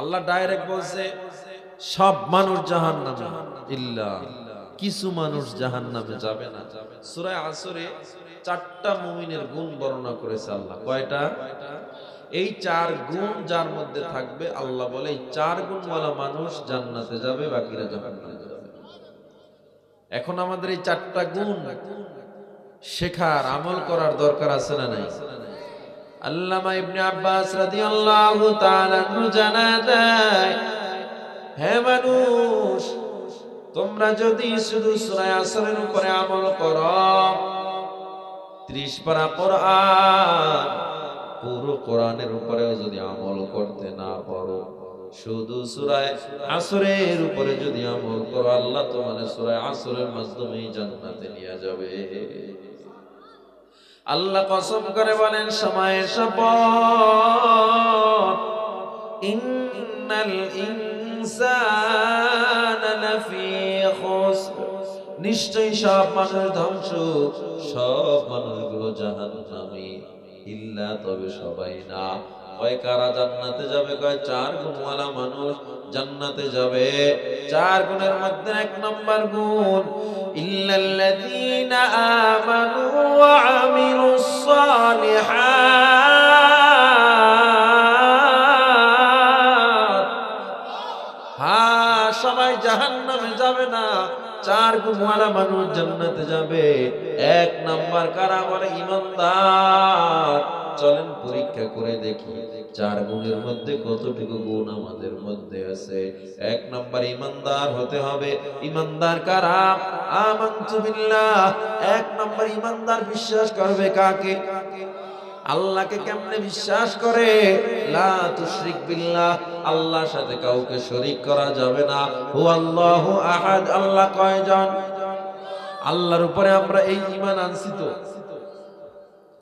আল্লাহ direct বলছে, সব মানুষ জাহান নামে ইল্লা, কিছু মানুষ জাহান নামে যাবে না। সুরায় আসরে চারটা মুমিনের গুণ বর্ণনা করেছে আল্লাহ। কয়টা? এই চার গুণ যার মধ্যে থাকবে, আল্লাহ বলে, এই চার গুণওয়ালা মানুষ জান্নাতে যাবে, বাকিরা জাহান্নামে যাবে। এখন আমাদের এই চারটা গুণ শেখার, আমল করার দরকার আছে না নাই? আল্লামা ইবনে আব্বাস রাদিয়াল্লাহু তাআলা জানা দেয় হে মানুষ, তোমরা যদি শুধু সূরা আসরের উপরে আমল করো 30 পারা কোরআন, পুরো কোরআনের উপরেও যদি আমল করতে না পারো, শুধু সূরায় আসরের উপরে যদি আমল করো, আল্লাহ তোমাদের সূরায় আসরের মাধ্যমে জান্নাতে নিয়ে যাবে। আল্লাহ কসম করে বলেন, সময়ের শপথ। ইন্নাল ইনসানা লাফি খুসর। নিশ্চয়ই সব মানুষ ধ্বংস, সব মানুষগুলো জাহান্নামী। ইল্লা তবে সবাই না। কয় কারা জান্নাতে যাবে? কয়, চার গুণওয়ালা মানুষ জান্নাতে যাবে। চার গুণের মধ্যে এক নম্বর গুণ, ইল্লাল্লাযীনা আমানু ওয়া আমিলুস সালিহাত হ্যাঁ সবাই জাহান্নামে যাবে না। চার গুণওয়ালা মানুষ জান্নাতে যাবে। এক নাম্বার কারা বলে? ইমানদার। চলেন পরীক্ষা করে দেখি, চার গুণের মধ্যে কতটুকু গুণ আমাদের মধ্যে আছে? এক নাম্বার ইমানদার হতে হবে। ইমানদার কারা? আমানতু বিল্লাহ। এক নাম্বার ইমানদার বিশ্বাস করবে কাকে? আল্লাহকে কেমনে বিশ্বাস করে? লা তুশরিক বিল্লাহ, আল্লাহর সাথে কাউকে শরীক করা যাবে না। হু আল্লাহু আহাদ, আল্লাহ কয়জন? আল্লাহর উপরে আমরা এই ঈমান আনছি তো।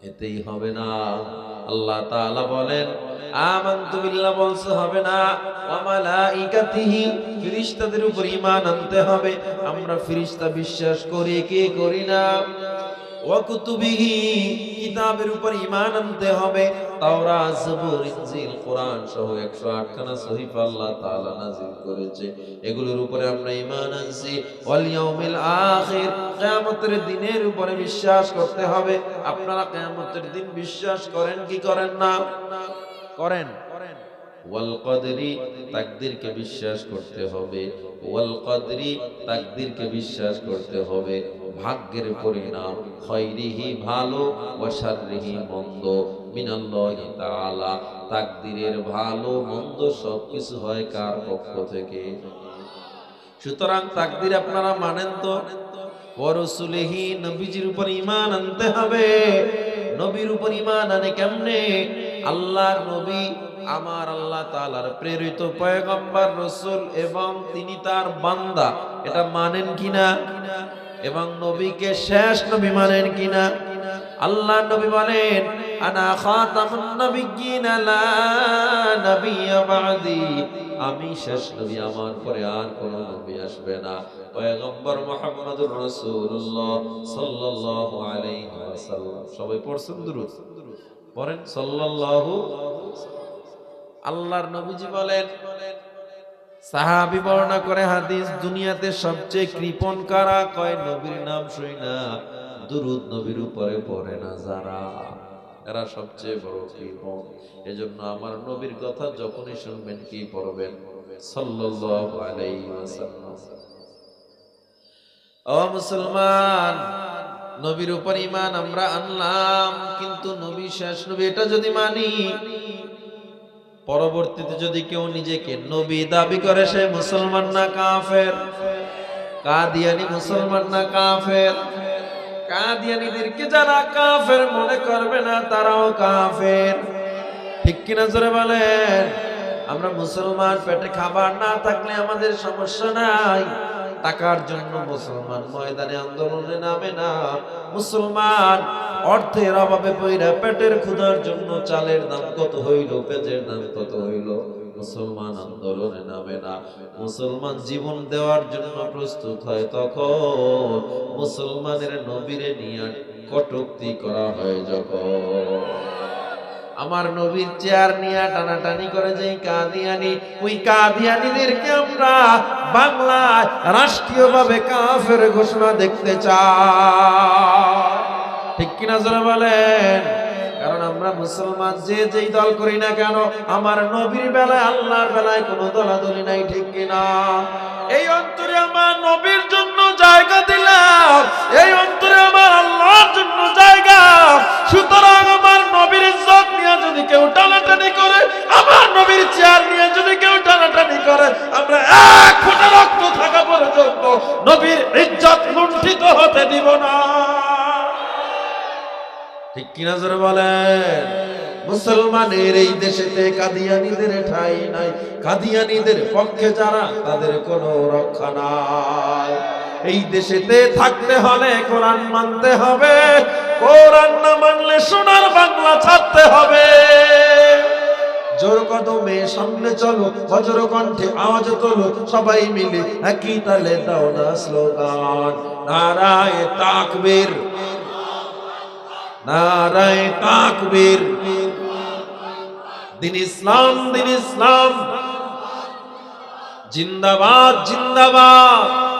এতেই হবে না। আল্লাহ তাআলা বলেন, আমানতু বিল্লাহ বলছে, হবে না। ওয়া মালাইকাতিহি ফেরেশতাদের উপর ঈমান আনতে হবে। আমরা ফেরেশতা বিশ্বাস করি, কে করি না? ওয়াকুতুবিহি, কিতাবের উপর ঈমান আনতে হবে। তাওরাত, জবুর, ইনজিল, কোরআন সহ 108 খানা সহিফা আল্লাহ তাআলা নাযিল করেছে। এগুলোর উপরে আমরা ঈমান আনছি। ওয়াল ইয়াউমিল আখির, কিয়ামতের দিনের উপরে বিশ্বাস করতে হবে। আপনারা কিয়ামতের দিন বিশ্বাস করেন কি করেন না? করেন। ওয়াল কদরি, তাকদীরকে বিশ্বাস করতে হবে। ওয়াল কদরি, তাকদীরকে বিশ্বাস করতে হবে। ভাগ্যের পরিণাম, খৈরিহি ভালো ওয়া শাররিহি মন্দ। মিনাল্লাহি তাআলা, তাকদীরের ভালো, মন্দ সবকিছু হয় কার পক্ষ থেকে? সুতরাং তাকদির আপনারা মানেন তো? ওরসুলিহি নবীজির উপর ঈমান আনতে হবে। নবীর উপর ঈমান আনে কেমনে? আল্লাহর নবী আমার আল্লাহ তাআলার প্রেরিত পয়গম্বর, রসুল এবং তিনি তার বান্দা। এটা মানেন কিনা? এবং নবীকে শেষ নবী মানেন কিনা? আল্লাহ নবী বলেন, আনা খাতামুন নবিয়্যিন লা নাবিয়্যা বাদি। আমি শেষ নবী, আমার পরে আর কোন নবী আসবে না। পয়গম্বর মুহাম্মদুর রাসূলুল্লাহ সাল্লাল্লাহু আলাইহি ওয়াসাল্লাম। সবাই পড়ছেন দুরূদ? পড়েন? সাল্লাল্লাহু আল্লাহর নবীজি বলেন সাহাবি বর্ণনা করে হাদিস, দুনিয়াতে সবচেয়ে কৃপণ কারা? কয়, নবীর নাম শুই না, দুরুদ নবীর উপরে পড়ে না যারা। এরা সবচেয়ে বড় কৃপণ। এজন্য আমার নবীর কথা যখনই শুনবেন, কি পড়বেন? সাল্লাল্লাহু আলাইহি ওয়াসাল্লাম। ও মুসলমান, নবীর উপর ঈমান আমরা আনলাম, কিন্তু নবী শেষ নবী, এটা যদি মানি পরবর্তীতে যদি কেউ নিজেকে নবী দাবি করে, সে মুসলমান না কাফের? কাদিয়ানি মুসলমান না কাফের? কাদিয়ানিদেরকে যারা কাফের মনে করবে না, তারাও কাফের। ঠিক কিনা জোরে বলেন? আমরা মুসলমান পেটে খাবার না থাকলে আমাদের সমস্যা নাই। টাকার জন্য মুসলমান ময়দানে আন্দোলনে নামে না। মুসলমান অর্থের অভাবে পইরা পেটের ক্ষুধার জন্য চালের দাম কত হইল পেঁচের দাম কত হইল, মুসলমান আন্দোলনে নামে না। মুসলমান জীবন দেওয়ার জন্য প্রস্তুত হয় তখন। মুসলমানের নবীরে নিয়ে কটুক্তি করা হয় যখন। আমার নবীর চেয়ার নিয়ে টানাটানি করে যে কাদিয়ানি, ওই কাদিয়ানিদেরকে আমরা বাংলায় রাষ্ট্রীয়ভাবে কাফের ঘোষণা দেখতে চাই। ঠিক কিনা জোরে বলেন? কারণ আমরা মুসলমান যে যেই দল করি না কেন, আমার নবীর বেলায়, আল্লাহর বেলায় কোনো দলাদলি নাই, ঠিক কিনা? এই অন্তরে আমার নবীর জন্য জায়গা দিলাম। এই অন্তরে আমার আল্লাহর জন্য জায়গা। সুতরাং আমার নবীর ইজ্জত নিয়ে যদি কেউ টানাটানি করে, আমার নবীর চেয়ার নিয়ে যদি কেউ টানাটানি করে, আমরা এক ফোঁটা রক্ত থাকা পর্যন্ত নবীর ইজ্জত লুণ্ঠিত হতে দিব না। ঠিক কিনা জোরে বলেন? মুসলমানের এই দেশেতে কাদিয়ানিদের ঠাই নাই। কাদিয়ানিদের পক্ষে যারা, তাদের কোনো রক্ষা নাই। এই দেশেতে থাকতে হলে কোরআন মানতে হবে। কোরআন না মানলে সোনার বাংলা ছাড়তে হবে। জোর কদমে সামনে চলো বজ্র কণ্ঠে আওয়াজ তোলো, সবাই মিলে একই তালে দাও না স্লোগান। নারায় তাকবীর। নারায় তাকবীর। দিন ইসলাম দিন ইসলাম। জিন্দাবাদ জিন্দাবাদ।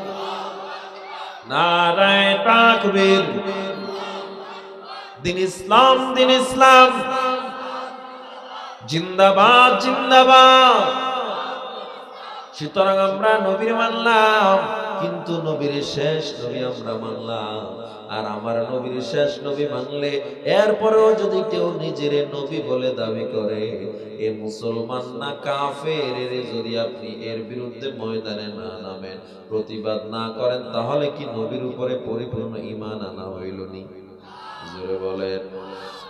নারায় তাকবীর। দিন ইসলাম দিন ইসলাম। জিন্দাবাদ জিন্দাবাদ। সুতরাং আমরা নবীর মানলাম। কিন্তু নবীর শেষ নবী আমরা মানলাম। আর আমার নবীর শেষ নবী মানলে এরপরেও যদি কেউ নিজের নবী বলে দাবি করে, এ মুসলমান না কাফের? যদি আপনি এর বিরুদ্ধে ময়দানে না নামেন, প্রতিবাদ না করেন, তাহলে কি নবীর উপরে পরিপূর্ণ ইমান আনা হইল নি? জোরে বলেন।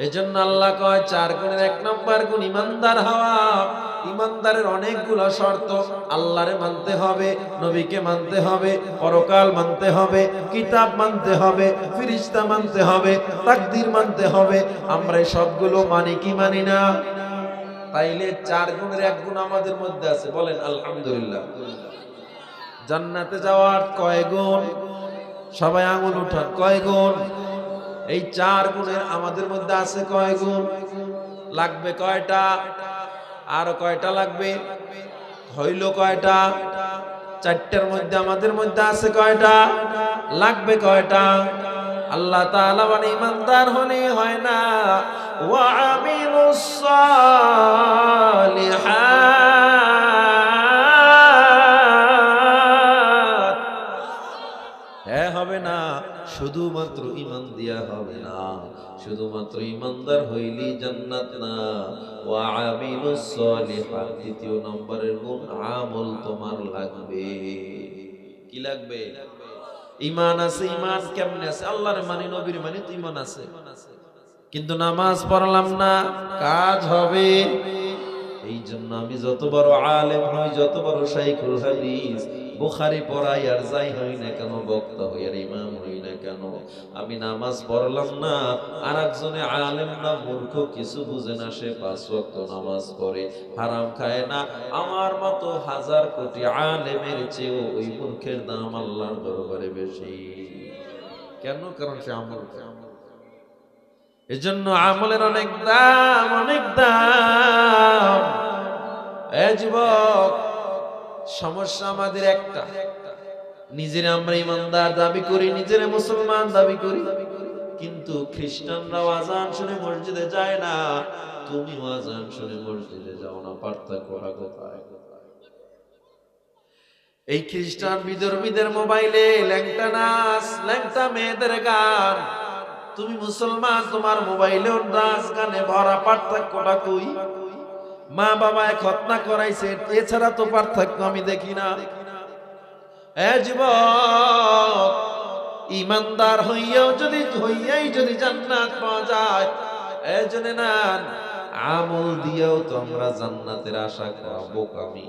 এজন্য আল্লাহ কয়, চার গুণের এক নম্বর গুণ ইমানদার হওয়া। ইমানদারের অনেকগুলো শর্ত আল্লাহরে মানতে হবে, নবীকে মানতে হবে, পরকাল মানতে হবে, কিতাব মানতে হবে, ফিরিস্তা মানতে হবে, তাকদির মানতে হবে। আমরা সবগুলো মানি কি মানি না? তাইলে চার গুণের এক গুণ আমাদের মধ্যে আছে। বলেন, আলহামদুলিল্লাহ। জান্নাতে যাওয়ার কয় গুণ? সবাই আঙুল উঠান, কয় গুণ? এই চার গুণের আমাদের মধ্যে আছে কয় গুণ? লাগবে কয়টা? আর কয়টা লাগবে? হইল কয়টা? চারটার মধ্যে আমাদের মধ্যে আছে কয়টা? লাগবে কয়টা? আল্লাহ তাআলা মানে ইমানদার হলে হয় না। ওয়া আমিলুস সালিহাত। হ্যাঁ হবে না। শুধুমাত্র দিয়া হবে না। শুধুমাত্র ইমানদার হইলি জান্নাত না। ওয়া আমিলুস সলিহাত, দ্বিতীয় নম্বরের গুণ আমল তোমার লাগবে? কি লাগবে? ইমান আছে ইমান কেমনে আছে? আল্লাহর মানি, নবীর মানি তো ইমান আছে। কিন্তু নামাজ পড়লাম না, কাজ হবে। এই জন্য আমি যত বড় আলেম হই, যত বড় শাইখুল হাদিস, বুখারি পড়াই আর যাই হই না কেন বক্তা হই আর ইমাম হই। কেন? আমি নামাজ পড়লাম না আর একজনে আলেম না মূর্খ, কিছু বুঝে না সে পাঁচ ওয়াক্ত নামাজ পড়ে, হারাম খায় না। আমার মতো হাজার কোটি আলেমের চেয়েও ওই মূর্খের দাম আল্লাহর দরবারে বেশি। কেন? কারণ সে আমল। এজন্য আমলের অনেক দাম অনেক দাম। এ যুবক, সমস্যা আমাদের একটা। নিজের আমরা ইমানদার দাবি করি, নিজের মুসলমান দাবি করি। কিন্তু খ্রিস্টানরাও আজান শুনে মসজিদে যায় না। তুমি আজান শুনে মসজিদে যাও না পার্থক্যটা কোথায়? এই খ্রিস্টান বিধর্মীদের মোবাইলে ল্যাংটা নাচ, ল্যাংটা মেয়েদের গান। তুমি মুসলমান, তোমার মোবাইলেও নাচ, গানে ভরা পার্থক্যটা কই? মা বাবা এক হত্যা করাইছে, এছাড়া তো পার্থক্য আমি দেখি না। ইমানদার হইয়াও যদি, হইয়াই যদি জান্নাত পাওয়া যায়, এ জন্য না আমল দিয়েও তো আমরা জান্নাতের আশা করব আমি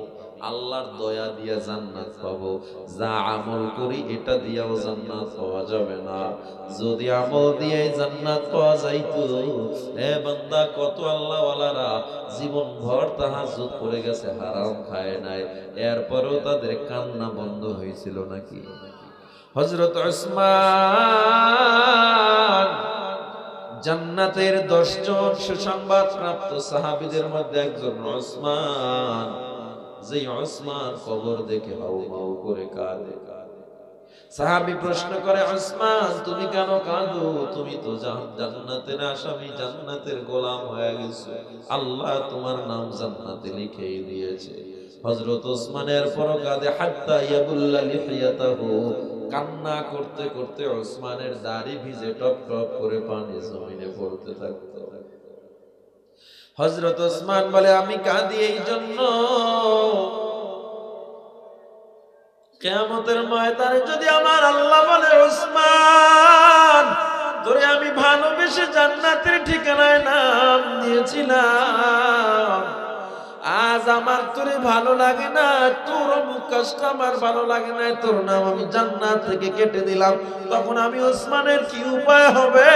আল্লাহর দয়া দিয়ে জান্নাত পাবো। যা আমল করি এটা দিয়েও জান্নাত পাওয়া যাবে না। যদি আমল দিয়ে জান্নাত পাওয়া যাইতো এ বান্দা, কত আল্লাহ ওয়ালারা জীবন ভর তাহাজ্জুদ করে গেছে, হারাম খায় নাই। এরপরেও তাদের কান্না বন্ধ হয়েছিল নাকি? হযরত উসমান জান্নাতের দশজন সুসংবাদ প্রাপ্ত সাহাবীদের মধ্যে একজন ওসমান যে ওসমান কবর দেখে হাউ মাউ করে কাঁদে। সাহাবী প্রশ্ন করে, ওসমান, তুমি কেন কাঁদো? তুমি তো জান্নাতের আসামি, জান্নাতের গোলাম হয়ে গেছো। আল্লাহ তোমার নাম জান্নাতে লিখেই দিয়েছে। হযরত ওসমানের পর কাঁদে, হাত্তা ইয়াবুল্লা লিহিয়াতাহু। কান্না করতে করতে ওসমানের দাড়ি ভিজে টপ টপ করে পানি জমিনে পড়তে থাকতো। হজরত ওসমান বলে, আমি কাঁদি এই জন্য। কেয়ামতের ময়দানে যদি আমার আল্লাহ বলে, ওসমান, তোরে আমি ভালোবেসে জান্নাতের ঠিকানায় নাম দিয়েছিলাম। আজ আমার তোরে ভালো লাগে না, তোর অমুক আমার ভালো লাগে না, তোর নাম আমি জান্নাত থেকে কেটে দিলাম। তখন আমি ওসমানের কি উপায় হবে?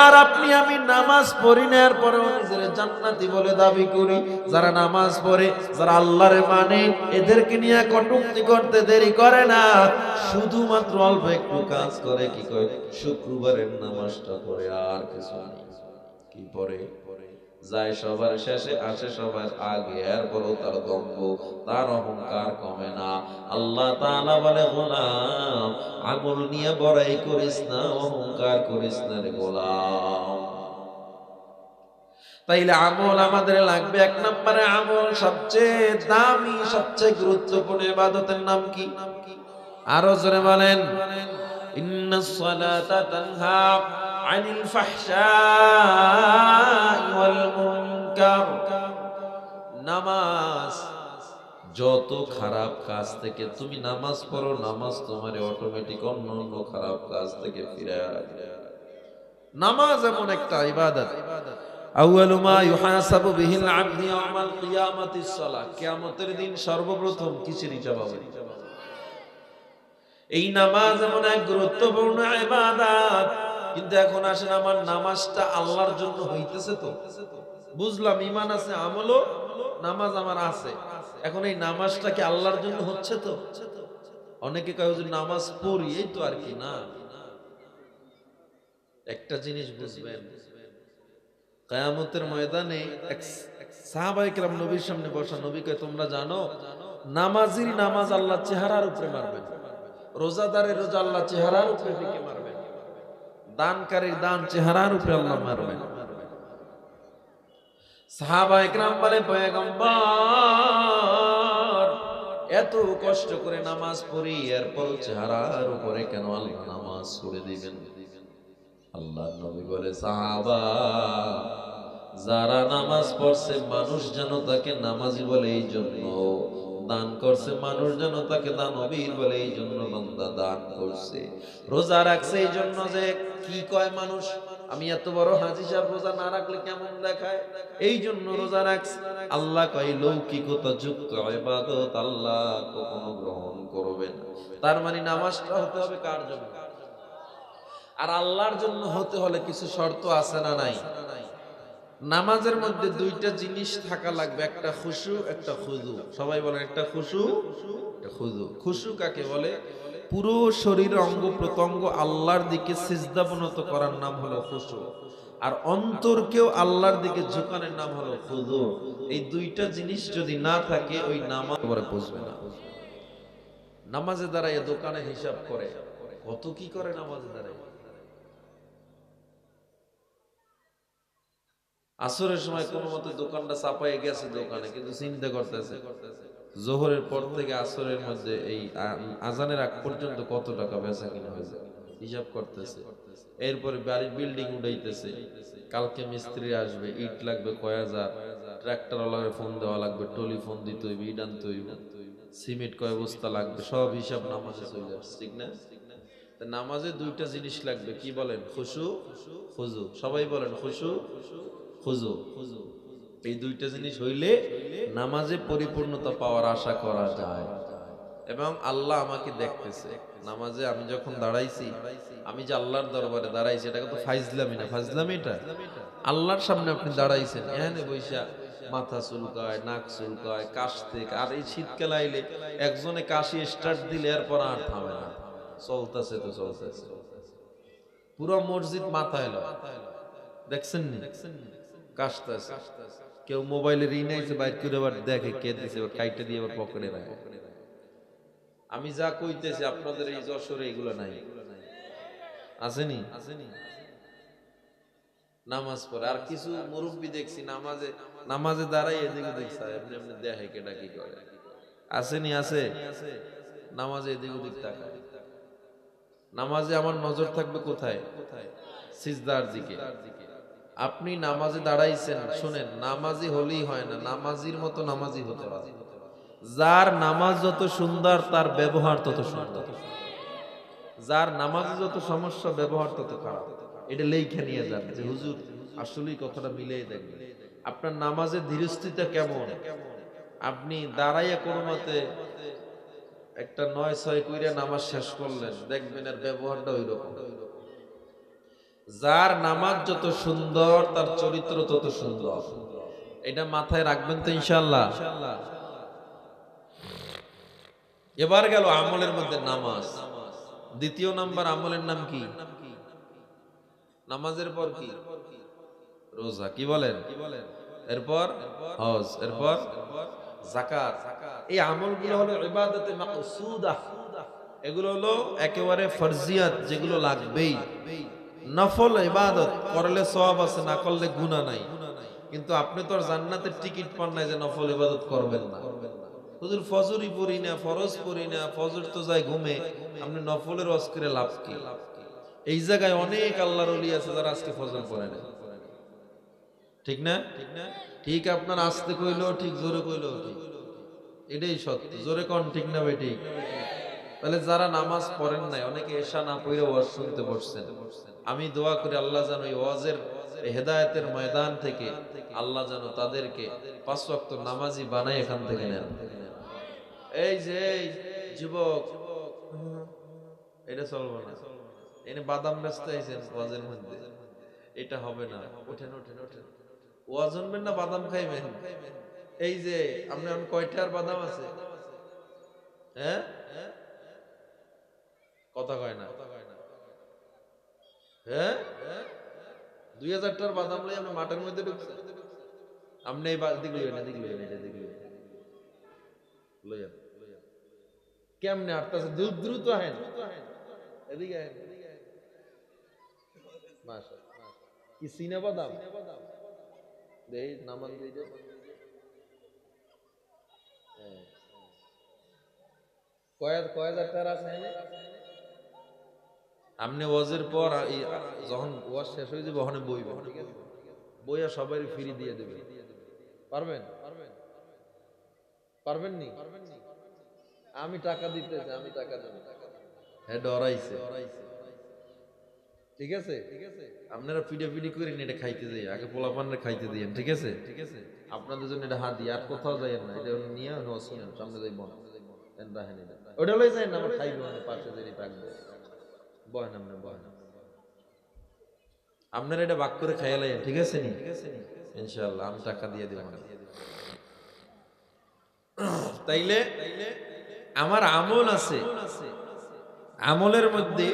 আর আপনি আমি নামাজ পড়ি না, এরপরেও নিজের জান্নাতি বলে দাবি করি। যারা নামাজ পড়ে, যারা আল্লাহরে মানে এদেরকে নিয়ে কটুক্তি করতে দেরি করে না। শুধুমাত্র অল্প একটু কাজ করে, কি করে? শুক্রবারের নামাজটা পড়ে আর কিছু নেই। কি পরে? যায় সবার শেষে, আসে সবার আগে। এরপরও তার দম্ভ, তার অহংকার কমে না। আল্লাহ তাআলা বলে, গোলাম আমল নিয়ে বড়াই করিস না, অহংকার করিস না রে গোলাম। তাইলে আমল আমাদের লাগবে। এক নম্বরে আমল সবচেয়ে দামি, সবচেয়ে গুরুত্বপূর্ণ ইবাদতের নাম কি? আরও জোরে বলেন। ইন্নাস সালাতা তানহা। ফাহশাই ওয়াল মুনকার নামাজ। যত খারাপ কাজ থেকে তুমি নামাজ পড়ো, নামাজ তোমার অটোমেটিক অন্য অন্য খারাপ কাজ থেকে ফিরে নামাজ এমন একটা ইবাদত। আউয়ালু মা ইউহাসাবু বিহিল আবদি ইয়াউমাল কিয়ামাতিস সালাহ কিয়ামতের দিন সর্বপ্রথম কিসের হিসাব হবে? এই নামাজ এমন এক গুরুত্বপূর্ণ ইবাদত। কিন্তু এখন আসেন আমার নামাজটা আল্লাহর জন্য হইতেছে তো। বুঝলাম ইমান আছে, আমলও, নামাজ আমার আছে। এখন এই নামাজটা কি আল্লাহর জন্য হচ্ছে তো? অনেকে কয় যে নামাজ পড়ি, এই তো আর কি, না। একটা জিনিস বুঝবেন, কায়ামতের ময়দানে এক নবীর সামনে বসা নবী কয়, তোমরা জানো নামাজির নামাজ আল্লাহ চেহারার উপরে মারবেন। রোজাদারের রোজা আল্লাহ চেহারার উপরে মারবেন। দানকারীর দান চেহারার উপরে আল্লাহ মারবেন। সাহাবা একরাম বলে, পয়গম্বর, এত কষ্ট করে নামাজ পড়ি, এরপর চেহারার উপরে কেন আল্লাহ নামাজ ছুড়ে দিবেন? আল্লাহ নবী বলে, সাহাবা, যারা নামাজ পড়ছে, মানুষ যেন তাকে নামাজি বলে এই জন্য দান করছে, মানুষ যেন তাকে দানবীর বলে এই জন্য বান্দা দান করছে। রোজা রাখছে এই জন্য যে কি কয় মানুষ? আমি এত বড় হাজি সাহেব, রোজা না রাখলে কেমন দেখায়? এই জন্য রোজা রাখছে। আল্লাহ কয়, লৌকিকতা যুক্ত ইবাদত আল্লাহ কখনো গ্রহণ করবে না। তার মানে নামাজটা হতে হবে কার জন্য? আর আল্লাহর জন্য হতে হলে কিছু শর্ত আছে না নাই? নামাজের মধ্যে দুইটা জিনিস থাকা লাগবে, একটা খুশু, একটা খুজু সবাই বলে একটা খুশু, একটা খুজু খুশু কাকে বলে? পুরো শরীর অঙ্গ প্রত্যঙ্গ আল্লাহর দিকে সিজদাবনত করার নাম হলো খুশু। আর অন্তরকেও আল্লাহর দিকে ঝুঁকানোর নাম হলো খুজু এই দুইটা জিনিস যদি না থাকে, ওই নামাজ পরে বুঝবে না। নামাজে দাঁড়ায় দোকানে হিসাব করে। কত কি করে নামাজে দাঁড়ায় আসরের সময় কোনো মতে দোকানটা চাপাই গেছে দোকানে, কিন্তু চিন্তা করতেছে, জোহরের পর থেকে আসরের মধ্যে এই আজানের আগ পর্যন্ত কত টাকা বেচা কিনা হয়েছে, হিসাব করতেছে। এরপরে বাড়ির বিল্ডিং উঠাইতেছে, কালকে মিস্ত্রি আসবে, ইট লাগবে কয় ট্রাক্টর ওয়ালার ফোন দেওয়া লাগবে, টলি ফোন দিতে হইবে, ইট আনতে হইবে, সিমেন্ট কয় বস্তা লাগবে, সব হিসাব নামাজে চলে আসছে ঠিক না? নামাজে দুইটা জিনিস লাগবে, কি বলেন? খুশু খুজু সবাই বলেন, খুশু এই দুইটা জিনিস হইলে নামাজে পরিপূর্ণতা পাওয়ার আশা করা যায়। এবং আল্লাহ আমাকে দেখতেছে। নামাজে আমি যখন দাঁড়াইছি, আমি যে আল্লাহর দরবারে দাঁড়াইছি এটা তো ফাইজলামি না ফাইজলামি এটা? আল্লাহর সামনে আপনি দাঁড়াইছেন, এখানে বৈশা মাথা চুলকায়, নাক চুলকায় কাশতে আর এই শীতকাল আইলে একজনে কাশি স্টার্ট দিলে এরপর আর থামে না। চলতেছে তো চলতেছে। পুরো মসজিদ মাথায় দেখছেন নি? কাশতেছে। কেউ মোবাইলে ঋণ আইছে বাইর করে আবার দেখে কে দিছে কাইটা দিয়ে আবার পকেটে রাখে। আমি যা কইতেছি আপনাদের এই যশোরে এগুলো নাই। আসেনি? আসেনি নামাজ পড়ে। আর কিছু মুরব্বী দেখছি নামাজে নামাজে দাঁড়াই এদিকে দেখছে এমনি এমনি দেখে করে। আসেনি? আছে? নামাজে এদিক ওদিক তাকায়। নামাজে আমার নজর থাকবে কোথায় কোথায়? সিজদার দিকে। আপনি নামাজে দাঁড়াইছেন, শুনেন, নামাজি হলেই হয় না, নামাজির মতো নামাজি হতে হবে যার নামাজ যত সুন্দর, তার ব্যবহার তত সুন্দর। যার নামাজে যত সমস্যা, ব্যবহার তত খারাপ। এটা লেখা নিয়ে যান যে, হুজুর, আসলেই কথাটা মিলেই দেখবেন আপনার নামাজের ধীরস্থিতা কেমন? আপনি দাঁড়াইয়া কোনো মতে একটা নয় ছয় কইরা নামাজ শেষ করলেন, দেখবেন এর ব্যবহারটা ওই রকম যার নামাজ যত সুন্দর, তার চরিত্র তত সুন্দর। এটা মাথায় রাখবেন তো ইনশাল্লাহ এবার গেল আমলের মধ্যে নামাজ। দ্বিতীয় নাম্বার আমলের নাম কি? নামাজের পর কি? রোজা। কি বলেন? এরপর হজ, এরপর জাকাত এই আমলগুলো হলো ইবাদতে মাকসুদা। এগুলো হলো একেবারে ফরজিয়াত যেগুলো লাগবেই। নফল ইবাদত, করলে সওয়াব আছে, না করলে গুনাহ নাই। কিন্তু আপনি তো জান্নাতের টিকিট পান নাই যে নফল ইবাদত করবেন না। হুজুর পড়ি না, ফরজ পড়ি না, ফজর তো যায় ঘুমে, আপনি নফলের লাভ কি? এই জায়গায় অনেক আল্লাহর আছে যারা আজকে ফজর পড়ে না। ঠিক না? ঠিক আপনার আসতে কইলো, ঠিক জোরে কইলো, ঠিক। এটাই সত্য। জোরে কোন, ঠিক না ভাই, ঠিক? তাহলে যারা নামাজ পড়েন নাই, অনেকে এশা না পড়ে ওয়াজ শুনতে বসছেন। আমি দোয়া করি আল্লাহ যেন এই ওয়াজের হেদায়েতের ময়দান থেকে আল্লাহ যেন তাদেরকে পাঁচ ওয়াক্ত নামাজি বানাই এখান থেকে নেন। এই যে যুবক, এটা চলবো না। এনে বাদাম ব্যস্ত আইছেন ওয়াজের মধ্যে। এটা হবে না। ওঠেন ওঠেন ওঠেন। ওয়াজ আনবেন না, বাদাম খাইবেন। এই যে আপনার কয়টার বাদাম আছে? হ্যাঁ? কথা কয় না। হ্যাঁ দুই হাজারটার বাদাম লই আপনি মাঠের মধ্যে ঢুকছেন আপনি এই দিক লইবেন এদিক লইবেন এটা দিক লইবেন লইয়া কেমনে আটতাছে দ্রুত দ্রুত আহেন এদিকে আহেন মাশাআল্লাহ কি সিনে বাদাম দেই নামান দেই দে হ্যাঁ। কয় কয় হাজার টাকা আছে এনে? আপনি ওয়াজের পর যখন ওয়াজ শেষ হয়ে যাবে, ওখানে আছে বইয়া সবাই ফ্রি দিয়ে দেবে। পারবেন? পারবেন নি? আমি টাকা দিতে আমি টাকা দেব। হ্যাঁ ডরাইছে। ঠিক আছে? ঠিক আছে আপনারা পিডে পিডি করে এটা খাইতে যাই। আগে খাইতে দিয়েন, ঠিক আছে? ঠিক আছে আপনাদের জন্য এটা হাত দিয়ে, আর কোথাও যাইয়েন না। এটা নিয়ে সামনে যাইব না। রাহেন এটা। ওটা যাই না আমার খাইবে মানে পাশে যদি থাকবে। বহেন আপনি বহেন আপনারা এটা বাক করে খাইয়া লাইন ঠিক আছে নি? ইনশাআল্লাহ, আমি টাকা দিয়ে দিব তাইলে আমার আমল আছে। আমলের মধ্যে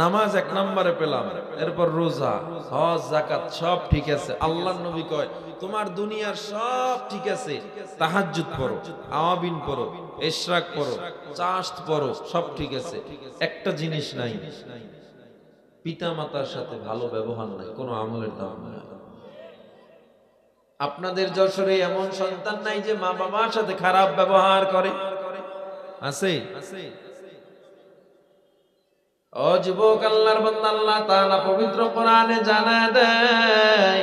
নামাজ এক নম্বরে পেলাম, এরপর রোজা, হজ জাকাত সব ঠিক আছে। আল্লাহ নবী কয় তোমার দুনিয়ার সব ঠিক আছে। তাহাজ্জুদ পড়ো, আওয়াবিন পড়ো ইশরাক পড়ো চাস্ত পড়ো, সব ঠিক আছে। একটা জিনিস নাই। পিতা মাতার সাথে ভালো ব্যবহার নাই, কোনো আমলের দাম নাই। আপনাদের যশোরে এমন সন্তান নাই যে মা বাবার সাথে খারাপ ব্যবহার করে। আছে? ও যুবক, আল্লাহর বান্দা, আল্লাহ তাআলা পবিত্র কোরআনে জানায় দেয়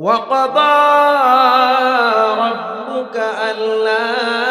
وقضى ربك ألا